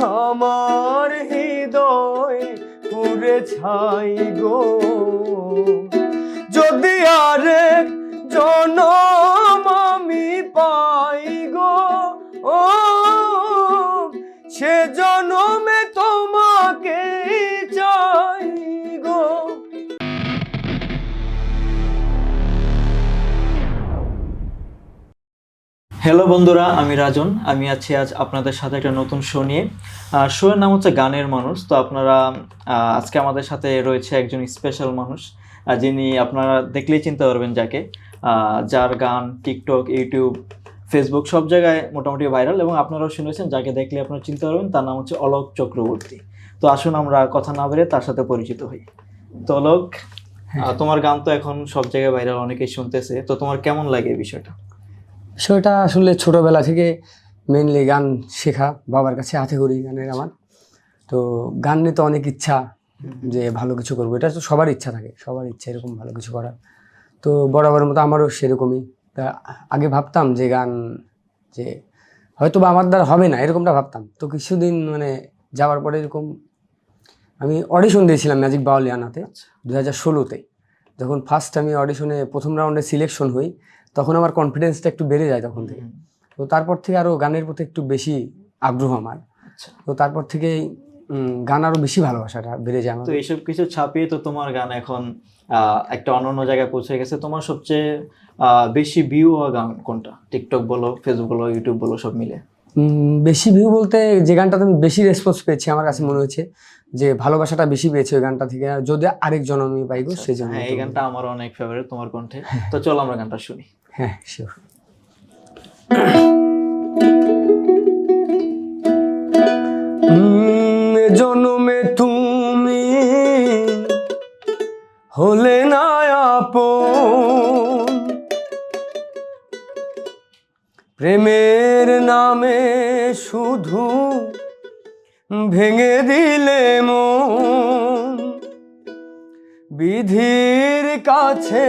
আমার হৃদয় পুরে ছাই গো। যদি আরেক জনম আমি পাই গো ও সে জনমে হ্যালো বন্ধুরা আমি রাজন। আমি আছি আজ আপনাদের সাথে একটা নতুন শো নিয়ে। শো এর নাম হচ্ছে গানের মানুষ। তো আপনারা আজকে আমাদের সাথে রয়েছে একজন স্পেশাল মানুষ যিনি আপনারা দেখলেই চিনতে পারবেন যাকে। যার গান টিকটক ইউটিউব ফেসবুক সব জায়গায় মোটামুটি ভাইরাল এবং আপনারাও শুনেছেন যাকে দেখলে আপনারা চিনতে পারবেন তার নাম হচ্ছে অলোক চক্রবর্তী। তো আসুন আমরা কথা না বেরে তার সাথে পরিচিত হই। তো অলোক তোমার গান তো এখন সব জায়গায় ভাইরাল অনেকেই শুনতেছে। তো তোমার কেমন লাগে এই বিষয়টা? বিষয়টা আসলে ছোটবেলা থেকে মেনলি গান শেখা বাবার কাছে হাতে করি গানের আমার। তো গান নিয়ে তো অনেক ইচ্ছা যে ভালো কিছু করব। এটা তো সবার ইচ্ছা থাকে সবার ইচ্ছা এরকম ভালো কিছু করার। তো বরাবরের মতো আমারও সেরকমই। তা আগে ভাবতাম যে গান যে হয়তো বা আমার দ্বারা হবে না এরকমটা ভাবতাম। তো কিছুদিন মানে যাওয়ার পরে এরকম আমি অডিশন দিয়েছিলাম ম্যাজিক বাউলিয়ানাতে দু হাজার ষোলোতে। যখন ফার্স্ট আমি অডিশনে প্রথম রাউন্ডে সিলেকশন হই তখন আমার কনফিডেন্সটা একটু বেড়ে যায় তখন থেকে। তো তারপর থেকে আরও গানের প্রতি একটু বেশি আগ্রহ আমার। আচ্ছা। তো তারপর থেকেই গান আরও বেশি ভালোবাসাটা বেড়ে যায় তো এইসব কিছু ছাপিয়ে তো তোমার গান এখন একটা অন্য জায়গায় পৌঁছে গেছে। তোমার সবচেয়ে বেশি ভিউ হওয়া গান কোনটা? টিকটক বলো ফেসবুক বলো ইউটিউব বলো সব মিলে। বেশি ভিউ বলতে যে গানটাতে আমি বেশি রেসপন্স পেয়েছি আমার কাছে মনে হচ্ছে যে ভালোবাসাটা বেশি পেয়েছি ওই গানটা থেকে। যদি আরেকজন আমি পাইবো সেই জন্য হ্যাঁ এই গানটা আমার অনেক ফেভারিট তোমার কণ্ঠে। তো চলো আমরা গানটা শুনি। হ্যাঁ শিওর জন্মে তুমি হলে না আপন। প্রেমের নামে শুধু ভেঙে দিলে মন। বিধির কাছে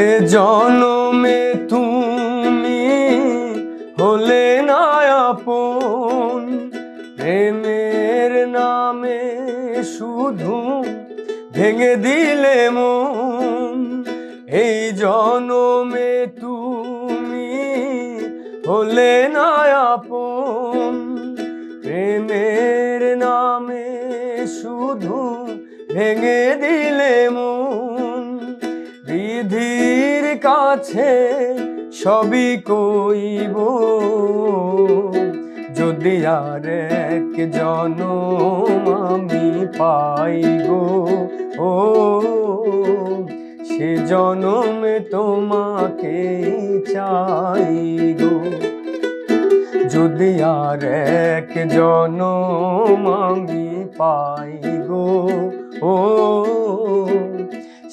এ জনমে তুমি হলে না আপন প্রেমের নামে শুধু ভেঙে দিলে মন। এই জনমে তুমি হলে না আপন প্রেমের নামে শুধু ভেঙে দিলে মন। বিধির কাছে সবই কইব। যদি আর এক জনম আমি পাই গো ও, সে জনমে তোমাকে চাই গো যদি আর এক জনম আমি পাই গো ও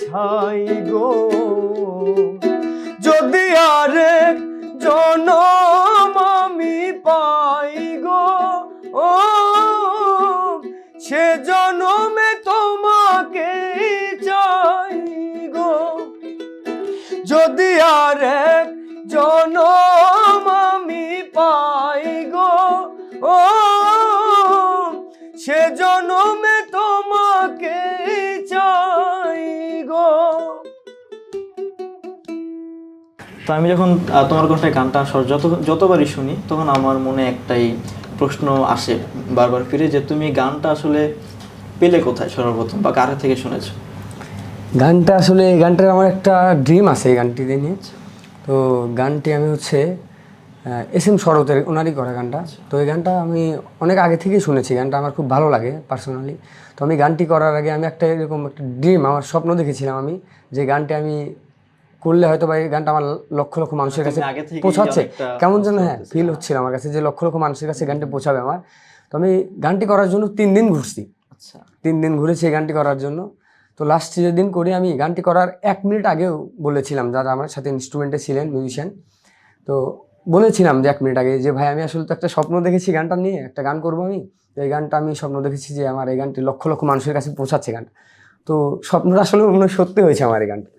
ছাই গো। যদি আরেক জনম তো আমি যখন তোমার কণ্ঠে গানটা যত যতবারই শুনি, তখন আমার মনে একটাই প্রশ্ন আসে, বারবার ফিরে যে তুমি গানটা আসলে পেলে কোথায় সর্বপ্রথম বা কার থেকে শুনেছো? গানটা আসলে, এই গানটার আমার একটা ড্রিম আছে, এই গানটিতে নিয়ে। তো গানটি আমি হচ্ছে এস এম শরতের, ওনারই করা গানটা। তো এই গানটা আমি অনেক আগে থেকেই শুনেছি, গানটা আমার খুব ভালো লাগে পার্সোনালি তো আমি গানটি করার আগে আমি একটা এরকম একটা ড্রিম আমার স্বপ্ন দেখেছিলাম আমি, যে গানটি আমি করলে হয়তো বা এই গানটা আমার লক্ষ লক্ষ মানুষের কাছে পৌঁছাচ্ছে। কেমন যেন হ্যাঁ ফিল হচ্ছিল আমার কাছে যে লক্ষ লক্ষ মানুষের কাছে গানটি পৌঁছাবে আমার। তো আমি গানটি করার জন্য তিন দিন ঘুরছি। আচ্ছা। তিন দিন ঘুরেছি এই গানটি করার জন্য। তো লাস্ট যেদিন করি আমি গানটি করার এক মিনিট আগেও বলেছিলাম যারা আমার সাথে ইনস্ট্রুমেন্টে ছিলেন মিউজিশিয়ান তো বলেছিলাম যে এক মিনিট আগে যে ভাই আমি আসলে তো একটা স্বপ্ন দেখেছি গানটা নিয়ে একটা গান করব আমি। তো এই গানটা আমি স্বপ্ন দেখেছি যে আমার এই গানটি লক্ষ লক্ষ মানুষের কাছে পৌঁছাচ্ছে গানটা। তো স্বপ্নটা আসলে মনে হয় সত্যি হয়েছে আমার এই গানটা।